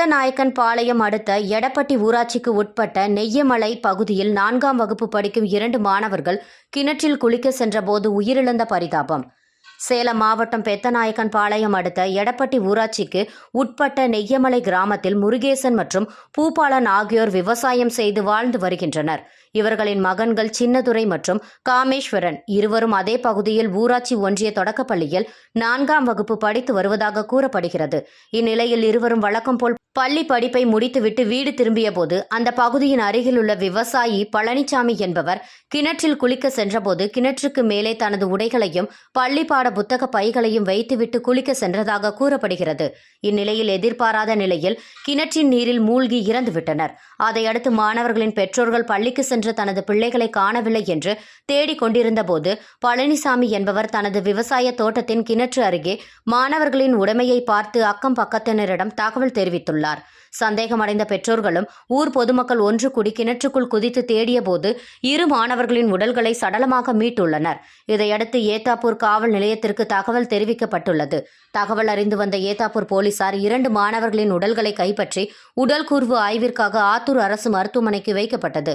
பெத்தநாயக்கன் பாளையம் அடுத்த எடப்பட்டி ஊராட்சிக்கு உட்பட்ட நெய்யமலை பகுதியில் நான்காம் வகுப்பு படிக்கும் இரண்டு மாணவர்கள் கிணற்றில் குளிக்க சென்றபோது உயிரிழந்த பரிதாபம். சேலம் மாவட்டம் பெத்தநாயக்கன் பாளையம் அடுத்த எடப்பட்டி ஊராட்சிக்கு உட்பட்ட நெய்யமலை கிராமத்தில் முருகேசன் மற்றும் பூபாலன் ஆகியோர் விவசாயம் செய்து வாழ்ந்து வருகின்றனர். இவர்களின் மகன்கள் சின்னதுரை மற்றும் காமேஸ்வரன். இருவரும் அதே பகுதியில் ஊராட்சி ஒன்றிய தொடக்கப்பள்ளியில் நான்காம் வகுப்பு படித்து வருவதாக கூறப்படுகிறது. இந்நிலையில் இருவரும் வழக்கம் போல் பள்ளி படிப்பை முடித்துவிட்டு வீடு திரும்பிய போது அந்த பகுதியின் அருகிலுள்ள விவசாயி பழனிசாமி என்பவர் கிணற்றில் குளிக்க சென்றபோது கிணற்றுக்கு மேலே தனது உடைகளையும் பள்ளி பாட புத்தக பைகளையும் வைத்துவிட்டு குளிக்க சென்றதாக கூறப்படுகிறது. இந்நிலையில் எதிர்பாராத நிலையில் கிணற்றின் நீரில் மூழ்கி இறந்துவிட்டனர். அதையடுத்து மாணவர்களின் பெற்றோர்கள் பள்ளிக்கு சென்ற தனது பிள்ளைகளை காணவில்லை என்று தேடிக் கொண்டிருந்தபோது பழனிசாமி என்பவர் தனது விவசாய தோட்டத்தின் கிணற்று அருகே மாணவர்களின் உடைமையை பார்த்து அக்கம் பக்கத்தினரிடம் தகவல் தெரிவித்துள்ளார். சந்தேகமடைந்த பெற்றோர்களும் ஊர் பொதுமக்கள் ஒன்று கூடி கிணற்றுக்குள் குதித்து தேடியபோது இரு மாணவர்களின் உடல்களை சடலமாக மீட்டுள்ளனர். இதையடுத்து ஏத்தாப்பூர் காவல் நிலையத்திற்கு தகவல் தெரிவிக்கப்பட்டுள்ளது. தகவல் அறிந்து வந்த ஏத்தாப்பூர் போலீசார் இரண்டு மாணவர்களின் உடல்களை கைப்பற்றி உடல் கூர்வு ஆய்விற்காக ஆத்தூர் அரசு மருத்துவமனைக்கு வைக்கப்பட்டது.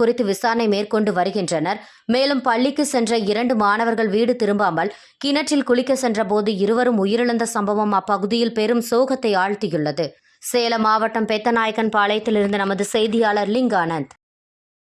குறித்து விசாரணை மேற்கொண்டு வருகின்றனர். மேலும் பள்ளிக்கு சென்ற இரண்டு மாணவர்கள் வீடு திரும்பாமல் கிணற்றில் குளிக்க சென்றபோது இருவரும் உயிரிழந்த சம்பவம் அப்பகுதியில் பெரும் சோகத்தை ஆழ்த்தியுள்ளது. சேலம் மாவட்டம் பெத்தநாயக்கன் பாளையத்திலிருந்து நமது செய்தியாளர் லிங்கானந்த்.